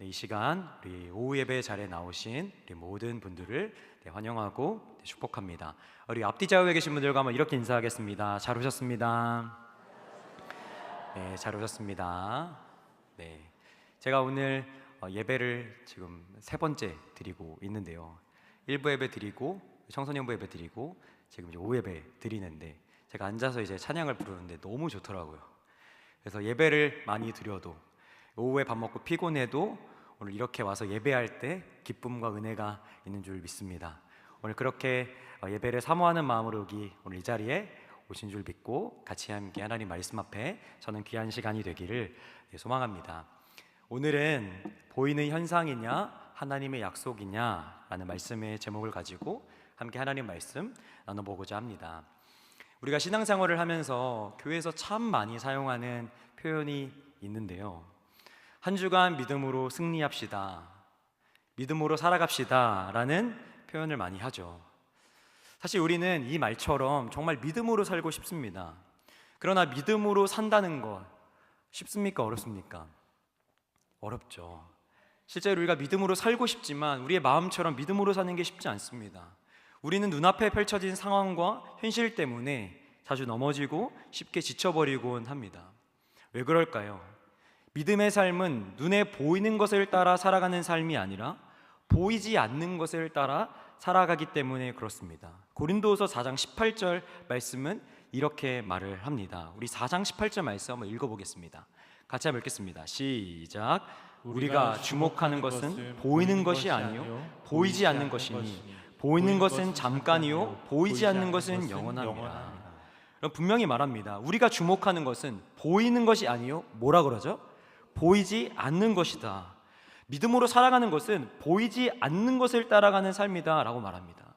네, 이 시간 우리 오후 예배 자리에 나오신 우리 모든 분들을 네, 환영하고 네, 축복합니다. 우리 앞뒤 좌우에 계신 분들과 한번 이렇게 인사하겠습니다. 잘 오셨습니다. 네, 잘 오셨습니다. 네, 제가 오늘 어, 예배를 지금 세 번째 드리고 있는데요. 일부 예배 드리고 청소년부 예배 드리고 지금 이제 오후 예배 드리는데 제가 앉아서 이제 찬양을 부르는데 너무 좋더라고요. 그래서 예배를 많이 드려도 오후에 밥 먹고 피곤해도 오늘 이렇게 와서 예배할 때 기쁨과 은혜가 있는 줄 믿습니다. 오늘 그렇게 어, 예배를 사모하는 마음으로 여기 오늘 이 자리에 오신 줄 믿고 같이 함께 하나님 말씀 앞에 저는 귀한 시간이 되기를 네, 소망합니다. 오늘은 보이는 현상이냐 하나님의 약속이냐라는 말씀의 제목을 가지고 함께 하나님 말씀 나눠보고자 합니다. 우리가 신앙생활을 하면서 교회에서 참 많이 사용하는 표현이 있는데요. 한 주간 믿음으로 승리합시다. 믿음으로 살아갑시다. 라는 표현을 많이 하죠. 사실 우리는 이 말처럼 정말 믿음으로 살고 싶습니다. 그러나 믿음으로 산다는 것 쉽습니까? 어렵습니까? 어렵죠. 실제로 우리가 믿음으로 살고 싶지만 우리의 마음처럼 믿음으로 사는 게 쉽지 않습니다. 우리는 눈앞에 펼쳐진 상황과 현실 때문에 자주 넘어지고 쉽게 지쳐버리곤 합니다. 왜 그럴까요? 믿음의 삶은 눈에 보이는 것을 따라 살아가는 삶이 아니라 보이지 않는 것을 따라 살아가기 때문에 그렇습니다. 고린도서 4장 18절 말씀은 이렇게 말을 합니다. 우리 4장 18절 말씀 한번 읽어보겠습니다. 같이 한번 읽겠습니다. 시작. 우리가 주목하는 것은 보이는 것이 아니요 보이지 않는 것이니 보이는 것은 잠깐이요 보이지 않는 것은 영원합니다. 분명히 말합니다. 우리가 주목하는 것은 보이는 것이 아니요 뭐라 그러죠? 보이지 않는 것이다. 믿음으로 살아가는 것은 보이지 않는 것을 따라가는 삶이다라고 말합니다.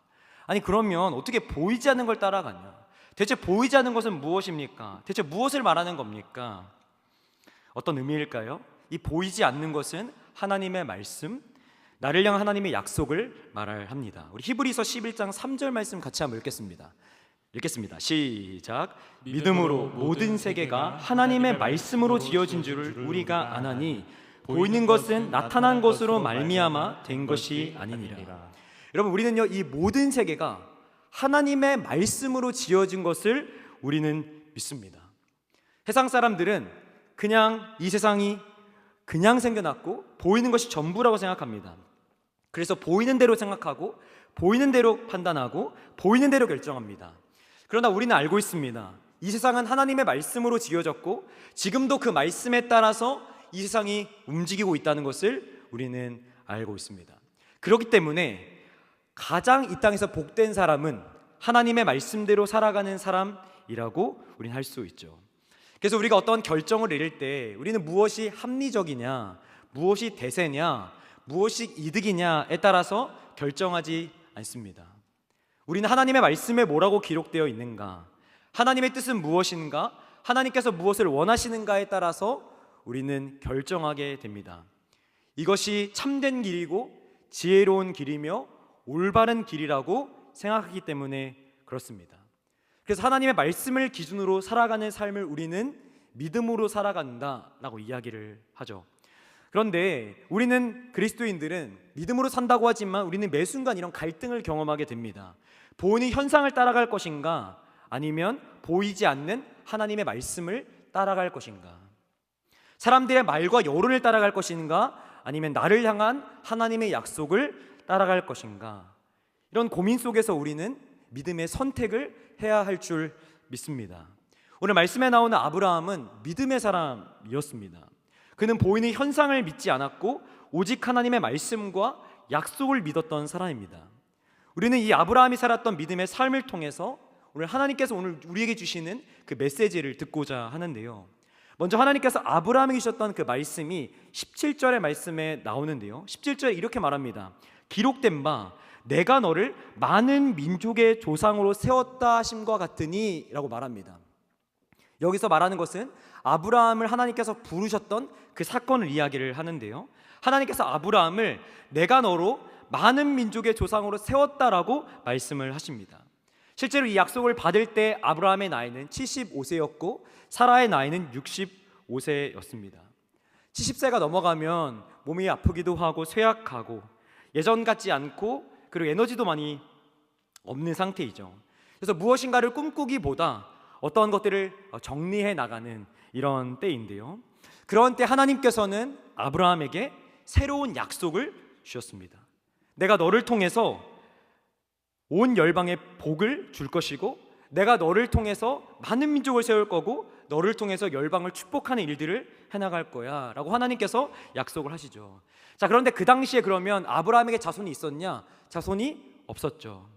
아니 그러면 어떻게 보이지 않는 걸 따라가냐? 대체 보이지 않는 것은 무엇입니까? 대체 무엇을 말하는 겁니까? 어떤 의미일까요? 이 보이지 않는 것은 하나님의 말씀, 나를 향한 하나님의 약속을 말합니다. 우리 히브리서 11장 3절 말씀 같이 한번 읽겠습니다. 읽겠습니다. 시작. 믿음으로 모든 세계가 하나님의 말씀으로 지어진 줄을 우리가 아나니 보이는 것은 나타난 것으로 말미암아 된 것이 아니니라. 여러분 우리는요 이 모든 세계가 하나님의 말씀으로 지어진 것을 우리는 믿습니다. 세상 사람들은 그냥 이 세상이 그냥 생겨났고 보이는 것이 전부라고 생각합니다. 그래서 보이는 대로 생각하고 보이는 대로 판단하고 보이는 대로 결정합니다. 그러나 우리는 알고 있습니다. 이 세상은 하나님의 말씀으로 지어졌고 지금도 그 말씀에 따라서 이 세상이 움직이고 있다는 것을 우리는 알고 있습니다. 그렇기 때문에 가장 이 땅에서 복된 사람은 하나님의 말씀대로 살아가는 사람이라고 우리는 할 수 있죠. 그래서 우리가 어떤 결정을 내릴 때 우리는 무엇이 합리적이냐, 무엇이 대세냐, 무엇이 이득이냐에 따라서 결정하지 않습니다. 우리는 하나님의 말씀에 뭐라고 기록되어 있는가, 하나님의 뜻은 무엇인가, 하나님께서 무엇을 원하시는가에 따라서 우리는 결정하게 됩니다. 이것이 참된 길이고 지혜로운 길이며 올바른 길이라고 생각하기 때문에 그렇습니다. 그래서 하나님의 말씀을 기준으로 살아가는 삶을 우리는 믿음으로 살아간다라고 이야기를 하죠. 그런데 우리는 그리스도인들은 믿음으로 산다고 하지만 우리는 매 순간 이런 갈등을 경험하게 됩니다. 보이는 현상을 따라갈 것인가 아니면 보이지 않는 하나님의 말씀을 따라갈 것인가? 사람들의 말과 여론을 따라갈 것인가 아니면 나를 향한 하나님의 약속을 따라갈 것인가? 이런 고민 속에서 우리는 믿음의 선택을 해야 할 줄 믿습니다. 오늘 말씀에 나오는 아브라함은 믿음의 사람이었습니다. 그는 보이는 현상을 믿지 않았고 오직 하나님의 말씀과 약속을 믿었던 사람입니다. 우리는 이 아브라함이 살았던 믿음의 삶을 통해서 오늘 하나님께서 오늘 우리에게 주시는 그 메시지를 듣고자 하는데요. 먼저 하나님께서 아브라함에게 주셨던 그 말씀이 17절의 말씀에 나오는데요. 17절에 이렇게 말합니다. 기록된 바 내가 너를 많은 민족의 조상으로 세웠다 하심과 같으니라고 말합니다. 여기서 말하는 것은 아브라함을 하나님께서 부르셨던 그 사건을 이야기를 하는데요. 하나님께서 아브라함을 내가 너로 많은 민족의 조상으로 세웠다라고 말씀을 하십니다. 실제로 이 약속을 받을 때 아브라함의 나이는 75세였고 사라의 나이는 65세였습니다. 70세가 넘어가면 몸이 아프기도 하고 쇠약하고 예전 같지 않고 그리고 에너지도 많이 없는 상태이죠. 그래서 무엇인가를 꿈꾸기보다 어떤 것들을 정리해 나가는 이런 때인데요. 그런 때 하나님께서는 아브라함에게 새로운 약속을 주셨습니다. 내가 너를 통해서 온 열방에 복을 줄 것이고 내가 너를 통해서 많은 민족을 세울 거고 너를 통해서 열방을 축복하는 일들을 해나갈 거야 라고 하나님께서 약속을 하시죠. 자 그런데 그 당시에 그러면 아브라함에게 자손이 있었냐? 자손이 없었죠.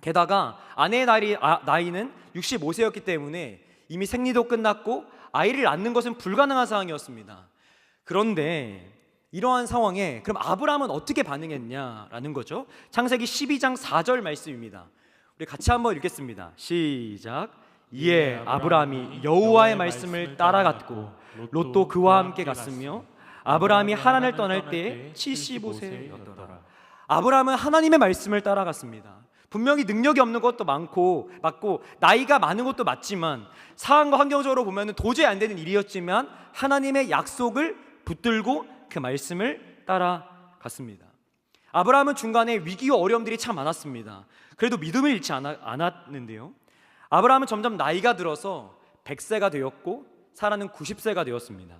게다가 아내의 나이, 아, 나이는 65세였기 때문에 이미 생리도 끝났고 아이를 낳는 것은 불가능한 상황이었습니다. 그런데 이러한 상황에 그럼 아브라함은 어떻게 반응했냐라는 거죠. 창세기 12장 4절 말씀입니다. 우리 같이 한번 읽겠습니다. 시작. 이에 아브라함이 여호와의 말씀을 따라갔고 롯도 그와 함께 갔으며 아브라함이 하란을 떠날 때 75세였더라. 아브라함은 하나님의 말씀을 따라갔습니다. 분명히 능력이 없는 것도 많고 맞고 나이가 많은 것도 맞지만 상황과 환경적으로 보면 도저히 안 되는 일이었지만 하나님의 약속을 붙들고 그 말씀을 따라갔습니다. 아브라함은 중간에 위기와 어려움들이 참 많았습니다. 그래도 믿음을 잃지 않아- 않았는데요. 아브라함은 점점 나이가 들어서 100세가 되었고 사라는 90세가 되었습니다.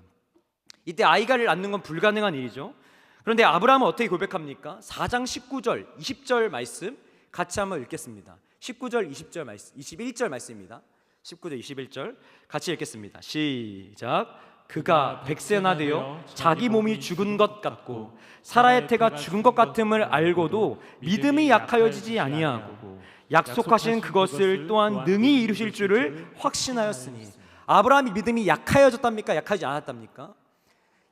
이때 아이가를 낳는 건 불가능한 일이죠. 그런데 아브라함은 어떻게 고백합니까? 4장 19절, 20절 말씀 같이 한번 읽겠습니다. 19절, 20절 말씀, 21절 말씀입니다. 19절, 21절 같이 읽겠습니다. 시작. 그가 백세나 되어 자기 몸이 죽은 것 같고 사라의 태가 죽은 것 같음을 알고도 믿음이 약하여지지 아니하고 약속하신 그것을 또한 능히 이루실 줄을 확신하였으니 아브라함이 믿음이 약하여졌답니까? 약하지 않았답니까?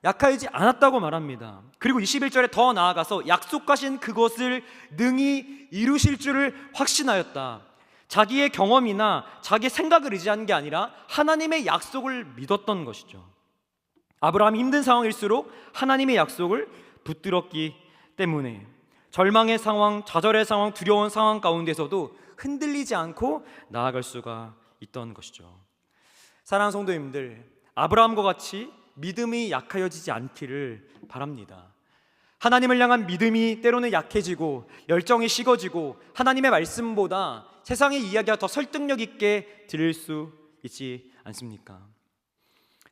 약하지 않았다고 말합니다. 그리고 21절에 더 나아가서 약속하신 그것을 능히 이루실 줄을 확신하였다. 자기의 경험이나 자기의 생각을 의지한 게 아니라 하나님의 약속을 믿었던 것이죠. 아브라함이 힘든 상황일수록 하나님의 약속을 붙들었기 때문에 절망의 상황, 좌절의 상황, 두려운 상황 가운데서도 흔들리지 않고 나아갈 수가 있던 것이죠. 사랑하는 성도님들, 아브라함과 같이 믿음이 약하여지지 않기를 바랍니다. 하나님을 향한 믿음이 때로는 약해지고 열정이 식어지고 하나님의 말씀보다 세상의 이야기가 더 설득력 있게 들릴 수 있지 않습니까?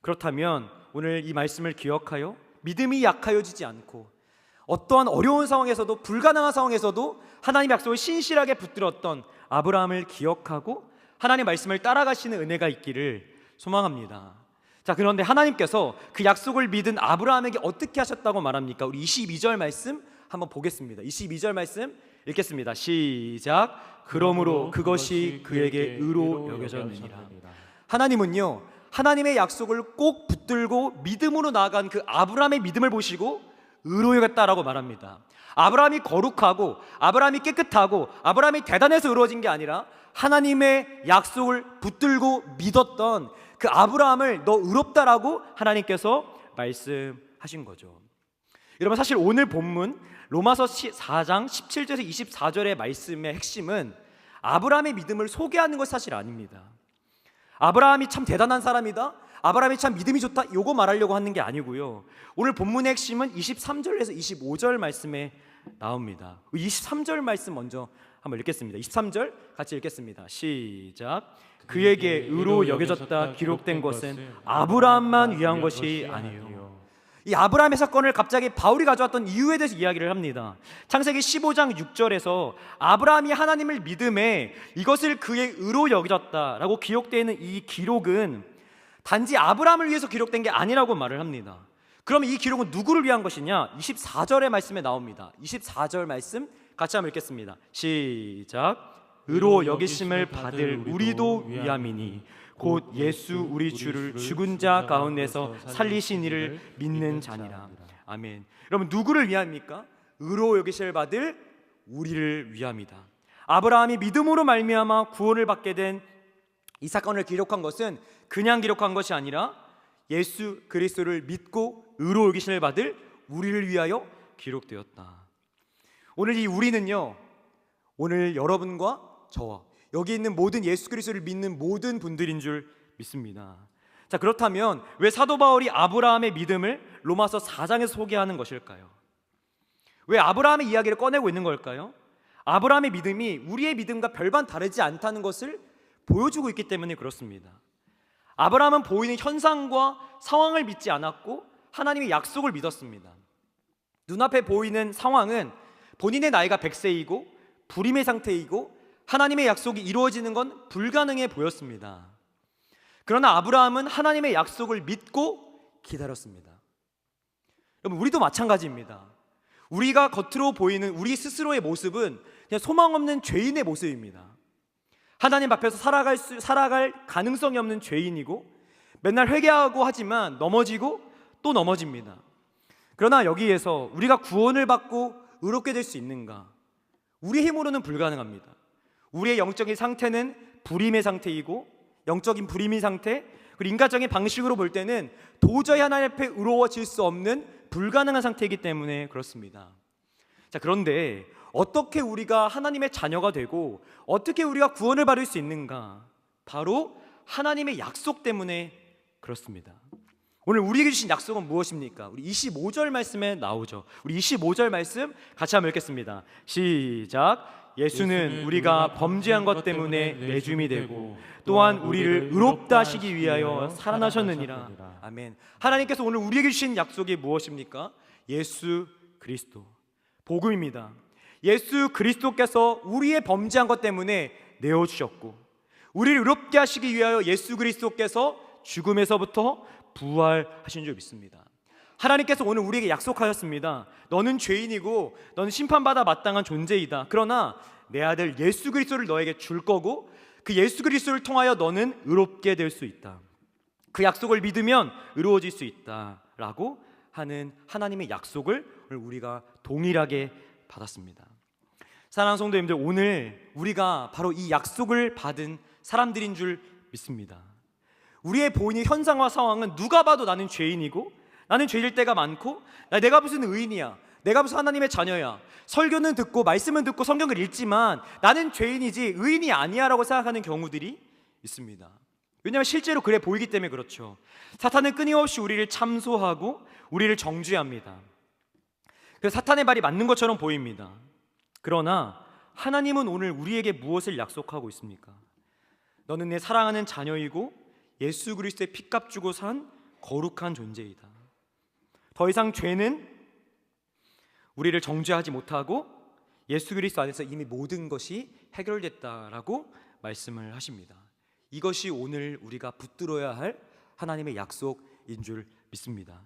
그렇다면 오늘 이 말씀을 기억하여 믿음이 약하여지지 않고 어떠한 어려운 상황에서도 불가능한 상황에서도 하나님의 약속을 신실하게 붙들었던 아브라함을 기억하고 하나님의 말씀을 따라가시는 은혜가 있기를 소망합니다. 자, 그런데 하나님께서 그 약속을 믿은 아브라함에게 어떻게 하셨다고 말합니까? 우리 22절 말씀 한번 보겠습니다. 22절 말씀 읽겠습니다. 시작. 그러므로 그것이 그에게 의로 여겨졌느니라. 하나님은요. 하나님의 약속을 꼭 붙들고 믿음으로 나아간 그 아브라함의 믿음을 보시고 의로 여겼다라고 말합니다. 아브라함이 거룩하고 아브라함이 깨끗하고 아브라함이 대단해서 의로워진 게 아니라 하나님의 약속을 붙들고 믿었던 그 아브라함을 너 의롭다라고 하나님께서 말씀하신 거죠. 여러분 사실 오늘 본문 로마서 4장 17절에서 24절의 말씀의 핵심은 아브라함의 믿음을 소개하는 것이 사실 아닙니다. 아브라함이 참 대단한 사람이다. 아브라함이 참 믿음이 좋다. 요거 말하려고 하는 게 아니고요. 오늘 본문의 핵심은 23절에서 25절 말씀에 나옵니다. 23절 말씀 먼저 한번 읽겠습니다. 23절 같이 읽겠습니다. 시작. 그에게 의로 여겨졌다 기록된 것은 아브라함만 위한 것이 아니요. 이 아브라함의 사건을 갑자기 바울이 가져왔던 이유에 대해서 이야기를 합니다. 창세기 15장 6절에서 아브라함이 하나님을 믿음에 이것을 그의 의로 여겨졌다라고 기록되어 있는 이 기록은 단지 아브라함을 위해서 기록된 게 아니라고 말을 합니다. 그럼 이 기록은 누구를 위한 것이냐? 24절의 말씀에 나옵니다. 24절 말씀 같이 한번 읽겠습니다. 시작. 의로 여기심을 받을 우리도 위함이니 곧 예수 우리 주를 죽은 자 가운데서 살리신 이를 믿는 자니라. 아멘. 여러분 누구를 위함입니까? 의로 여기심을 받을 우리를 위함이다. 아브라함이 믿음으로 말미암아 구원을 받게 된 이 사건을 기록한 것은 그냥 기록한 것이 아니라 예수 그리스도를 믿고 의로 여기심을 받을 우리를 위하여 기록되었다. 오늘 이 우리는요. 오늘 여러분과 저와 여기 있는 모든 예수 그리스도를 믿는 모든 분들인 줄 믿습니다. 자, 그렇다면 왜 사도 바울이 아브라함의 믿음을 로마서 4장에서 소개하는 것일까요? 왜 아브라함의 이야기를 꺼내고 있는 걸까요? 아브라함의 믿음이 우리의 믿음과 별반 다르지 않다는 것을 보여주고 있기 때문에 그렇습니다. 아브라함은 보이는 현상과 상황을 믿지 않았고 하나님의 약속을 믿었습니다. 눈앞에 보이는 상황은 본인의 나이가 100세이고 불임의 상태이고 하나님의 약속이 이루어지는 건 불가능해 보였습니다. 그러나 아브라함은 하나님의 약속을 믿고 기다렸습니다. 여러분, 우리도 마찬가지입니다. 우리가 겉으로 보이는 우리 스스로의 모습은 그냥 소망 없는 죄인의 모습입니다. 하나님 앞에서 살아갈 수, 살아갈 가능성이 없는 죄인이고 맨날 회개하고 하지만 넘어지고 또 넘어집니다. 그러나 여기에서 우리가 구원을 받고 의롭게 될 수 있는가? 우리 힘으로는 불가능합니다. 우리의 영적인 상태는 불임의 상태이고 영적인 불임의 상태 그리고 인간적인 방식으로 볼 때는 도저히 하나님 앞에 의로워질 수 없는 불가능한 상태이기 때문에 그렇습니다. 자, 그런데 어떻게 우리가 하나님의 자녀가 되고 어떻게 우리가 구원을 받을 수 있는가? 바로 하나님의 약속 때문에 그렇습니다. 오늘 우리에게 주신 약속은 무엇입니까? 우리 25절 말씀에 나오죠. 우리 25절 말씀 같이 한번 읽겠습니다. 시작. 예수는 우리가 범죄한 것 때문에 내줌이 되고 또한 우리를 의롭다 하시기 위하여 살아나셨느니라. 아멘. 하나님께서 오늘 우리에게 주신 약속이 무엇입니까? 예수 그리스도. 복음입니다. 예수 그리스도께서 우리의 범죄한 것 때문에 내어 주셨고 우리를 의롭게 하시기 위하여 예수 그리스도께서 죽음에서부터 부활하신 줄 믿습니다. 하나님께서 오늘 우리에게 약속하셨습니다. 너는 죄인이고 너는 심판받아 마땅한 존재이다. 그러나 내 아들 예수 그리스도를 너에게 줄 거고 그 예수 그리스도를 통하여 너는 의롭게 될 수 있다. 그 약속을 믿으면 의로워질 수 있다라고 하는 하나님의 약속을 우리가 동일하게 받았습니다. 사랑하는 성도님들 오늘 우리가 바로 이 약속을 받은 사람들인 줄 믿습니다. 우리의 보이는 현상과 상황은 누가 봐도 나는 죄인이고 나는 죄일 때가 많고 나 내가 무슨 의인이야 내가 무슨 하나님의 자녀야 설교는 듣고 말씀은 듣고 성경을 읽지만 나는 죄인이지 의인이 아니야라고 생각하는 경우들이 있습니다. 왜냐하면 실제로 그래 보이기 때문에 그렇죠. 사탄은 끊임없이 우리를 참소하고 우리를 정죄합니다. 그 사탄의 말이 맞는 것처럼 보입니다. 그러나 하나님은 오늘 우리에게 무엇을 약속하고 있습니까? 너는 내 사랑하는 자녀이고 예수 그리스도의 피값 주고 산 거룩한 존재이다. 더 이상 죄는 우리를 정죄하지 못하고 예수 그리스도 안에서 이미 모든 것이 해결됐다라고 말씀을 하십니다. 이것이 오늘 우리가 붙들어야 할 하나님의 약속인 줄 믿습니다.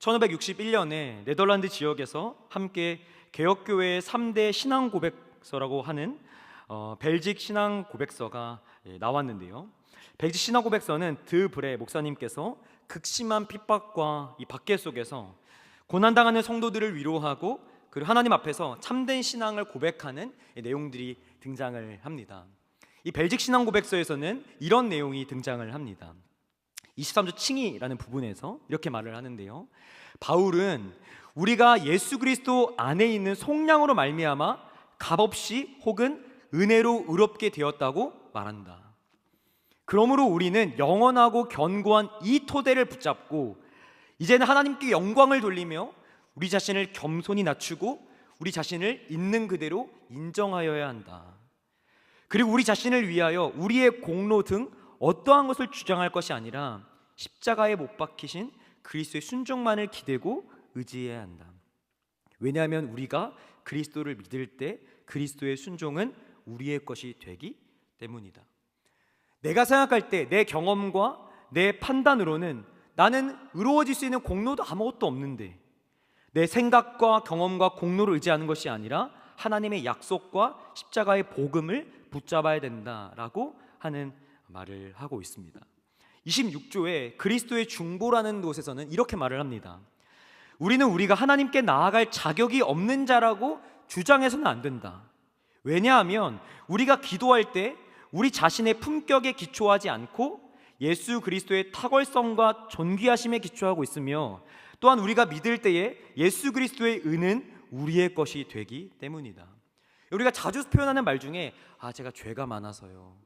1561년에 네덜란드 지역에서 함께 개혁교회의 3대 신앙 고백서라고 하는 어, 벨직 신앙 고백서가 예, 나왔는데요. 벨직 신앙 고백서는 드 브레 목사님께서 극심한 핍박과 이 박해 속에서 고난 당하는 성도들을 위로하고 그리고 하나님 앞에서 참된 신앙을 고백하는 이 내용들이 등장을 합니다. 이 벨직 신앙 고백서에서는 이런 내용이 등장을 합니다. 23조 칭의라는 부분에서 이렇게 말을 하는데요. 바울은 우리가 예수 그리스도 안에 있는 속량으로 말미암아 값없이 혹은 은혜로 의롭게 되었다고 말한다. 그러므로 우리는 영원하고 견고한 이 토대를 붙잡고 이제는 하나님께 영광을 돌리며 우리 자신을 겸손히 낮추고 우리 자신을 있는 그대로 인정하여야 한다. 그리고 우리 자신을 위하여 우리의 공로 등 어떠한 것을 주장할 것이 아니라 십자가에 못 박히신 그리스도의 순종만을 기대고 의지해야 한다. 왜냐하면 우리가 그리스도를 믿을 때 그리스도의 순종은 우리의 것이 되기 때문이다. 내가 생각할 때 내 경험과 내 판단으로는 나는 의로워질 수 있는 공로도 아무것도 없는데 내 생각과 경험과 공로를 의지하는 것이 아니라 하나님의 약속과 십자가의 복음을 붙잡아야 된다라고 하는 말을 하고 있습니다. 26조에 그리스도의 중보라는 곳에서는 이렇게 말을 합니다. 우리는 우리가 하나님께 나아갈 자격이 없는 자라고 주장해서는 안 된다. 왜냐하면 우리가 기도할 때 우리 자신의 품격에 기초하지 않고 예수 그리스도의 탁월성과 존귀하심에 기초하고 있으며 또한 우리가 믿을 때에 예수 그리스도의 은은 우리의 것이 되기 때문이다. 우리가 자주 표현하는 말 중에 아 제가 죄가 많아서요.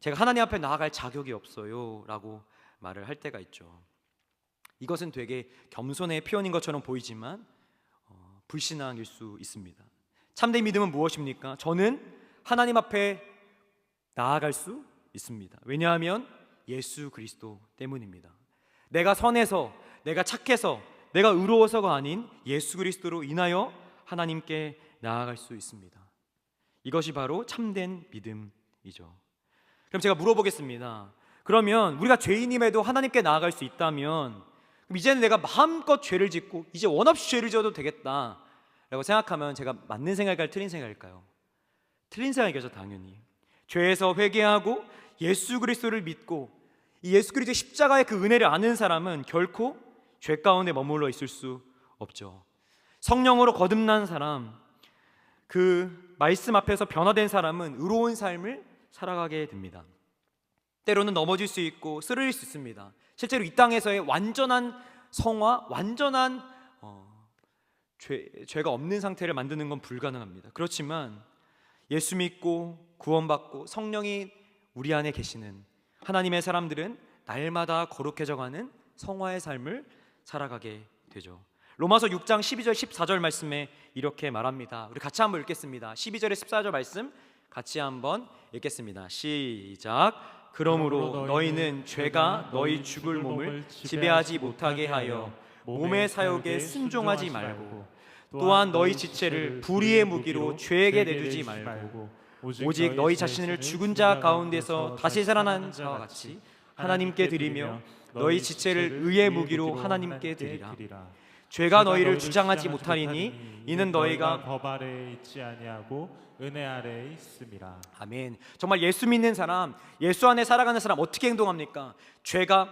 제가 하나님 앞에 나아갈 자격이 없어요라고 말을 할 때가 있죠. 이것은 되게 겸손의 표현인 것처럼 보이지만 어, 불신앙일 수 있습니다. 참된 믿음은 무엇입니까? 저는 하나님 앞에 나아갈 수 있습니다. 왜냐하면 예수 그리스도 때문입니다. 내가 선해서, 내가 착해서, 내가 의로워서가 아닌 예수 그리스도로 인하여 하나님께 나아갈 수 있습니다. 이것이 바로 참된 믿음이죠. 그럼 제가 물어보겠습니다. 그러면 우리가 죄인임에도 하나님께 나아갈 수 있다면 그럼 이제는 내가 마음껏 죄를 짓고 이제 원 없이 죄를 지어도 되겠다라고 생각하면 제가 맞는 생각일까요? 틀린 생각일까요? 틀린 생각이죠, 당연히. 죄에서 회개하고 예수 그리스도를 믿고 이 예수 그리스도의 십자가의 그 은혜를 아는 사람은 결코 죄 가운데 머물러 있을 수 없죠. 성령으로 거듭난 사람, 그 말씀 앞에서 변화된 사람은 의로운 삶을 살아가게 됩니다. 때로는 넘어질 수 있고 쓰러질 수 있습니다. 실제로 이 땅에서의 완전한 성화, 완전한 어, 죄, 죄가 없는 상태를 만드는 건 불가능합니다. 그렇지만 예수 믿고 구원받고 성령이 우리 안에 계시는 하나님의 사람들은 날마다 거룩해져가는 성화의 삶을 살아가게 되죠. 로마서 6장 12절 14절 말씀에 이렇게 말합니다. 우리 같이 한번 읽겠습니다. 12절에 14절 말씀 같이 한번 읽겠습니다. 시작. 그러므로 너희는 죄가 너희 죽을 몸을 지배하지 못하게 하여 몸의 사욕에 순종하지 말고 또한 너희 지체를 불의의 무기로 죄에게 내주지 말고 오직 너희 자신을 죽은 자 가운데서 다시 살아난 자와 같이 하나님께 드리며 너희 지체를 의의 무기로 하나님께 드리라. 죄가 너희를 주장하지 못하리니 이는 너희가 법 아래에 있지 아니하고 은혜 아래에 있음이라. 아멘. 정말 예수 믿는 사람, 예수 안에 살아가는 사람 어떻게 행동합니까? 죄가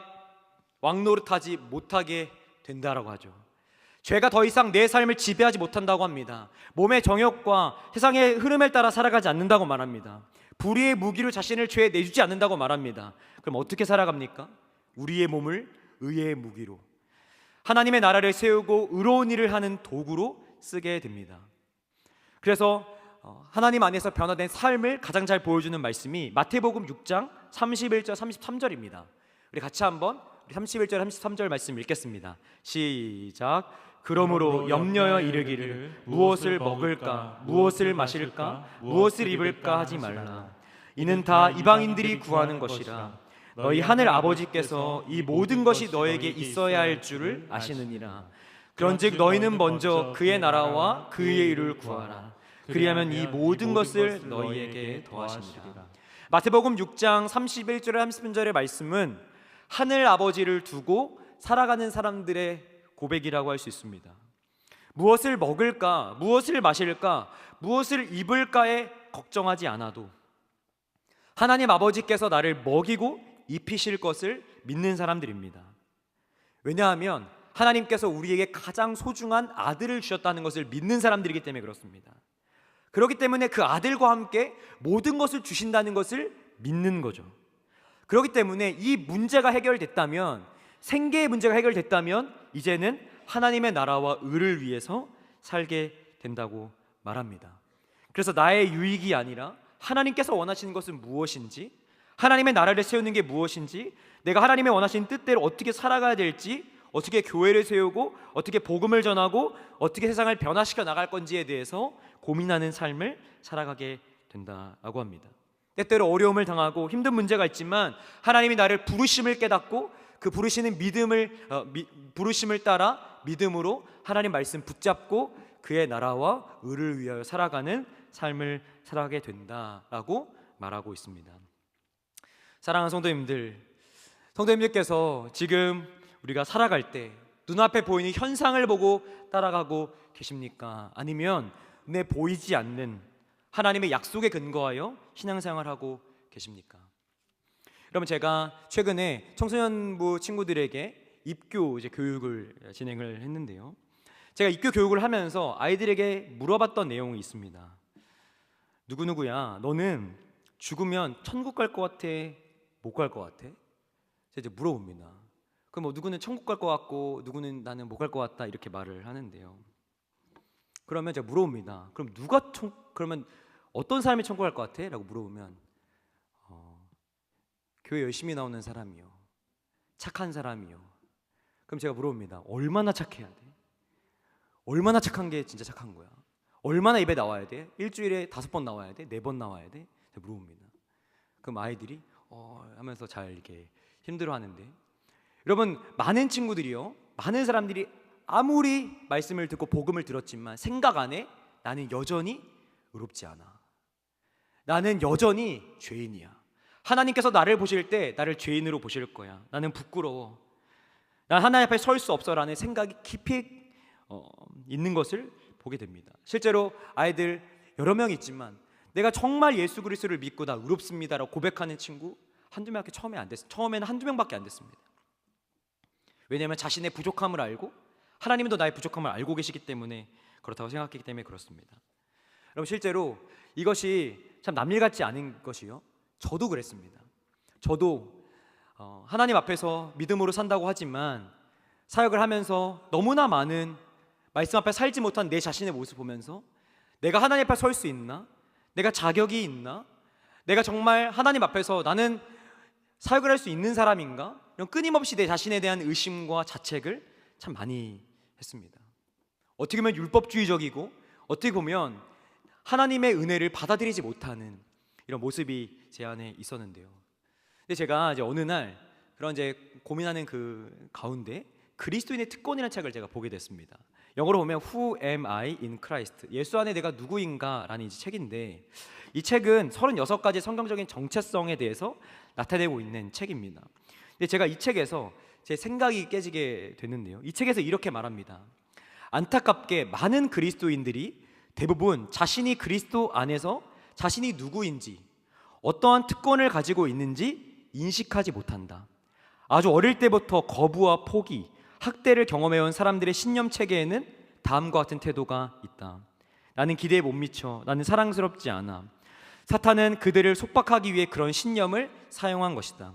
왕노릇하지 못하게 된다라고 하죠. 죄가 더 이상 내 삶을 지배하지 못한다고 합니다. 몸의 정욕과 세상의 흐름을 따라 살아가지 않는다고 말합니다. 불의의 무기로 자신을 죄에 내주지 않는다고 말합니다. 그럼 어떻게 살아갑니까? 우리의 몸을 의의 무기로 하나님의 나라를 세우고 의로운 일을 하는 도구로 쓰게 됩니다. 그래서 어, 하나님 안에서 변화된 삶을 가장 잘 보여주는 말씀이 마태복음 6장 31절 33절입니다. 우리 같이 한번 31절 33절 말씀 읽겠습니다. 시작. 그러므로 염려여 이르기를 무엇을 먹을까 무엇을 마실까 무엇을 입을까 하지 말라. 이는 다 이방인들이 구하는 것이라. 너희 하늘 아버지께서 이 모든 것이 너에게 있어야 할 줄을 아시느니라. 그런즉 너희는 먼저 그의 나라와 그의 일을 구하라. 그리하면 이 모든 것을 너희에게 더하시리라. 마태복음 6장 31절에 30절의 말씀은 하늘 아버지를 두고 살아가는 사람들의 고백이라고 할 수 있습니다. 무엇을 먹을까, 무엇을 마실까, 무엇을 입을까에 걱정하지 않아도 하나님 아버지께서 나를 먹이고 입히실 것을 믿는 사람들입니다. 왜냐하면 하나님께서 우리에게 가장 소중한 아들을 주셨다는 것을 믿는 사람들이기 때문에 그렇습니다. 그렇기 때문에 그 아들과 함께 모든 것을 주신다는 것을 믿는 거죠. 그렇기 때문에 이 문제가 해결됐다면 생계의 문제가 해결됐다면 이제는 하나님의 나라와 의를 위해서 살게 된다고 말합니다. 그래서 나의 유익이 아니라 하나님께서 원하시는 것은 무엇인지 하나님의 나라를 세우는 게 무엇인지 내가 하나님의 원하시는 뜻대로 어떻게 살아가야 될지 어떻게 교회를 세우고 어떻게 복음을 전하고 어떻게 세상을 변화시켜 나갈 건지에 대해서 고민하는 삶을 살아가게 된다고 합니다. 때때로 어려움을 당하고 힘든 문제가 있지만 하나님이 나를 부르심을 깨닫고 그 부르시는 믿음을 어, 미, 부르심을 따라 믿음으로 하나님 말씀 붙잡고 그의 나라와 의를 위하여 살아가는 삶을 살아가게 된다라고 말하고 있습니다. 사랑하는 성도님들, 성도님들께서 지금 우리가 살아갈 때 눈앞에 보이는 현상을 보고 따라가고 계십니까? 아니면 눈에 보이지 않는 하나님의 약속에 근거하여 신앙생활하고 계십니까? 여러분 제가 최근에 청소년부 친구들에게 입교 이제 교육을 진행을 했는데요. 제가 입교 교육을 하면서 아이들에게 물어봤던 내용이 있습니다. 누구 누구야? 너는 죽으면 천국 갈 것 같아? 못 갈 것 같아? 제가 이제 물어봅니다. 그럼 뭐 누구는 천국 갈 것 같고 누구는 나는 못 갈 것 같다 이렇게 말을 하는데요. 그러면 제가 물어봅니다. 그럼 누가 천 그러면 어떤 사람이 천국 갈 것 같아?라고 물어보면 어, 교회 열심히 나오는 사람이요. 착한 사람이요. 그럼 제가 물어봅니다. 얼마나 착해야 돼? 얼마나 착한 게 진짜 착한 거야? 얼마나 입에 나와야 돼? 일주일에 다섯 번 나와야 돼? 네 번 나와야 돼? 제가 물어봅니다. 그럼 아이들이 어 하면서 잘 이렇게 힘들어하는데 여러분 많은 친구들이요 많은 사람들이 아무리 말씀을 듣고 복음을 들었지만 생각 안에 나는 여전히 의롭지 않아 나는 여전히 죄인이야 하나님께서 나를 보실 때 나를 죄인으로 보실 거야 나는 부끄러워 난 하나님 앞에 설 수 없어라는 생각이 깊이 어, 있는 것을 보게 됩니다 실제로 아이들 여러 명 있지만 내가 정말 예수 그리스도를 믿고 나 의롭습니다라고 고백하는 친구 한두 명밖에 처음에 안 됐, 처음에는 한두 명밖에 안 됐습니다. 왜냐하면 자신의 부족함을 알고 하나님도 나의 부족함을 알고 계시기 때문에 그렇다고 생각했기 때문에 그렇습니다. 여러분 실제로 이것이 참 남일 같지 않은 것이요. 저도 그랬습니다. 저도 어, 하나님 앞에서 믿음으로 산다고 하지만 사역을 하면서 너무나 많은 말씀 앞에 살지 못한 내 자신의 모습 보면서 내가 하나님 앞에 설 수 있나? 내가 자격이 있나? 내가 정말 하나님 앞에서 나는 사역을 할 수 있는 사람인가? 이런 끊임없이 내 자신에 대한 의심과 자책을 참 많이 했습니다. 어떻게 보면 율법주의적이고 어떻게 보면 하나님의 은혜를 받아들이지 못하는 이런 모습이 제 안에 있었는데요. 근데 제가 이제 어느 날 그런 이제 고민하는 그 가운데 그리스도인의 특권이라는 책을 제가 보게 됐습니다. 영어로 보면 Who am I in Christ? 예수 안에 내가 누구인가라는 이 책인데 이 책은 36가지 성경적인 정체성에 대해서 나타내고 있는 책입니다. 근데 제가 이 책에서 제 생각이 깨지게 됐는데요. 이 책에서 이렇게 말합니다. 안타깝게 많은 그리스도인들이 대부분 자신이 그리스도 안에서 자신이 누구인지 어떠한 특권을 가지고 있는지 인식하지 못한다. 아주 어릴 때부터 거부와 포기, 학대를 경험해온 사람들의 신념 체계에는 다음과 같은 태도가 있다. 나는 기대에 못 미쳐. 나는 사랑스럽지 않아. 사탄은 그들을 속박하기 위해 그런 신념을 사용한 것이다.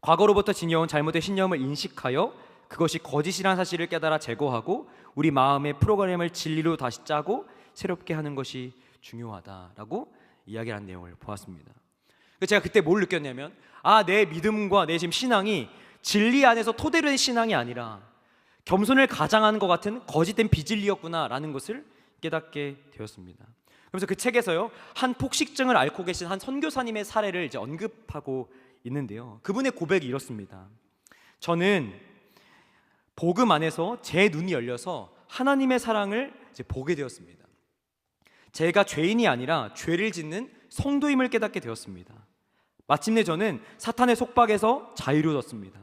과거로부터 지녀온 잘못된 신념을 인식하여 그것이 거짓이라는 사실을 깨달아 제거하고 우리 마음의 프로그램을 진리로 다시 짜고 새롭게 하는 것이 중요하다라고 이야기하는 내용을 보았습니다. 제가 그때 뭘 느꼈냐면 아 내 믿음과 내 지금 신앙이 진리 안에서 토대로 신앙이 아니라 겸손을 가장하는 것 같은 거짓된 비진리였구나라는 것을 깨닫게 되었습니다. 그래서 그 책에서요 한 폭식증을 앓고 계신 한 선교사님의 사례를 이제 언급하고 있는데요. 그분의 고백이 이렇습니다. 저는 복음 안에서 제 눈이 열려서 하나님의 사랑을 이제 보게 되었습니다. 제가 죄인이 아니라 죄를 짓는 성도임을 깨닫게 되었습니다. 마침내 저는 사탄의 속박에서 자유로웠습니다.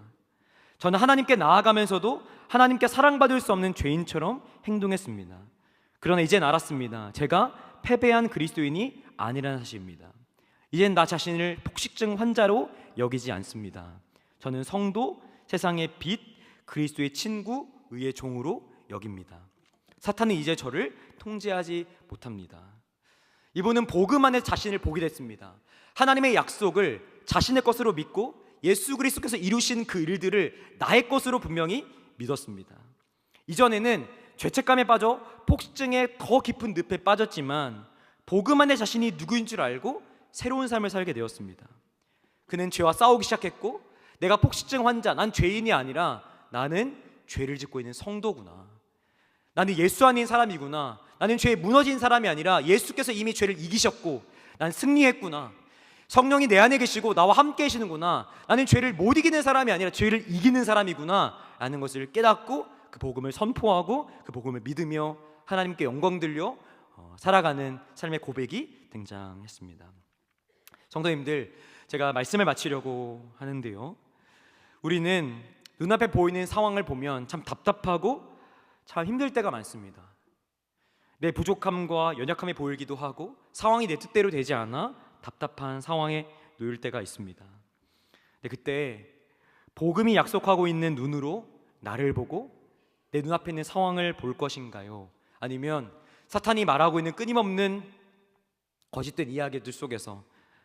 저는 하나님께 나아가면서도 하나님께 사랑받을 수 없는 죄인처럼 행동했습니다. 그러나 이젠 알았습니다. 제가 패배한 그리스도인이 아니라는 사실입니다. 이젠 나 자신을 폭식증 환자로 여기지 않습니다. 저는 성도, 세상의 빛, 그리스도의 친구, 의의 종으로 여깁니다. 사탄은 이제 저를 통제하지 못합니다. 이분은 복음 안에 자신을 보게 됐습니다. 하나님의 약속을 자신의 것으로 믿고 예수 그리스도께서 이루신 그 일들을 나의 것으로 분명히 믿었습니다. 이전에는 죄책감에 빠져 폭증에 더 깊은 늪에 빠졌지만 복음 안에 자신이 누구인 줄 알고 새로운 삶을 살게 되었습니다. 그는 죄와 싸우기 시작했고 내가 폭식증 환자, 난 죄인이 아니라 나는 죄를 짓고 있는 성도구나. 나는 예수 아닌 사람이구나. 나는 죄에 무너진 사람이 아니라 예수께서 이미 죄를 이기셨고 난 승리했구나. 성령이 내 안에 계시고 나와 함께 계시는구나. 나는 죄를 못 이기는 사람이 아니라 죄를 이기는 사람이구나. 라는 것을 깨닫고 그 복음을 선포하고 그 복음을 믿으며 하나님께 영광 들려 어, 살아가는 삶의 고백이 등장했습니다. 성도님들, 제가 말씀을 마치려고 하는데요. 우리는 눈앞에 보이는 상황을 보면 참 답답하고 참 힘들 때가 많습니다. 내 부족함과 연약함이 보이기도 하고 상황이 내 뜻대로 되지 않아 답답한 상황에 놓일 때가 있습니다. 근데 그때 복음이 약속하고 있는 눈으로 나를 보고 내 눈앞에 있는 상황을 볼 것인가요? 아니면 사탄이 말하고 있는 끊임없는 거짓된 이야기들 속에서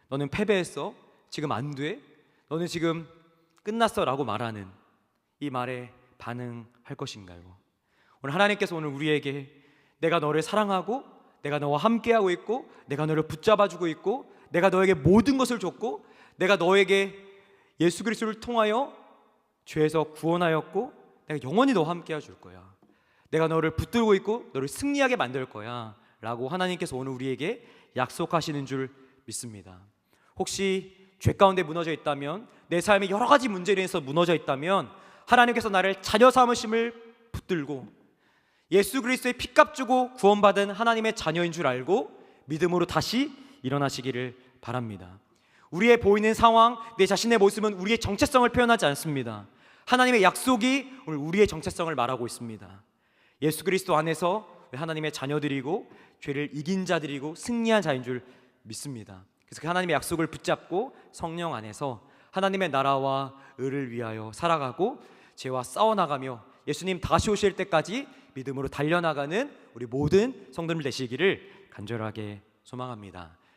너는 패배했어. 지금 안 돼. 너는 지금 끝났어라고 말하는 이 말에 반응할 것인가요? 오늘 하나님께서 오늘 우리에게 내가 너를 사랑하고 내가 너와 함께하고 있고 내가 너를 붙잡아 주고 있고 내가 너에게 모든 것을 줬고 내가 너에게 예수 그리스도를 통하여 죄에서 구원하였고 내가 영원히 너와 함께 해 줄 거야. 내가 너를 붙들고 있고 너를 승리하게 만들 거야. 라고 하나님께서 오늘 우리에게 약속하시는 줄 믿습니다. 혹시 죄 가운데 무너져 있다면 내 삶에 여러 가지 문제로 인해서 무너져 있다면 하나님께서 나를 자녀 삼으심을 붙들고 예수 그리스도의 피값 주고 구원받은 하나님의 자녀인 줄 알고 믿음으로 다시 일어나시기를 바랍니다. 우리의 보이는 상황, 내 자신의 모습은 우리의 정체성을 표현하지 않습니다. 하나님의 약속이 오늘 우리의 정체성을 말하고 있습니다. 예수 그리스도 안에서 하나님의 자녀들이고 죄를 이긴 자들이고 승리한 자인 줄 믿습니다. 그래서 그 하나님의 약속을 붙잡고 성령 안에서 하나님의 나라와 의를 위하여 살아가고 죄와 싸워 나가며 예수님 다시 오실 때까지 믿음으로 달려나가는 우리 모든 성도들 되시기를 간절하게 소망합니다.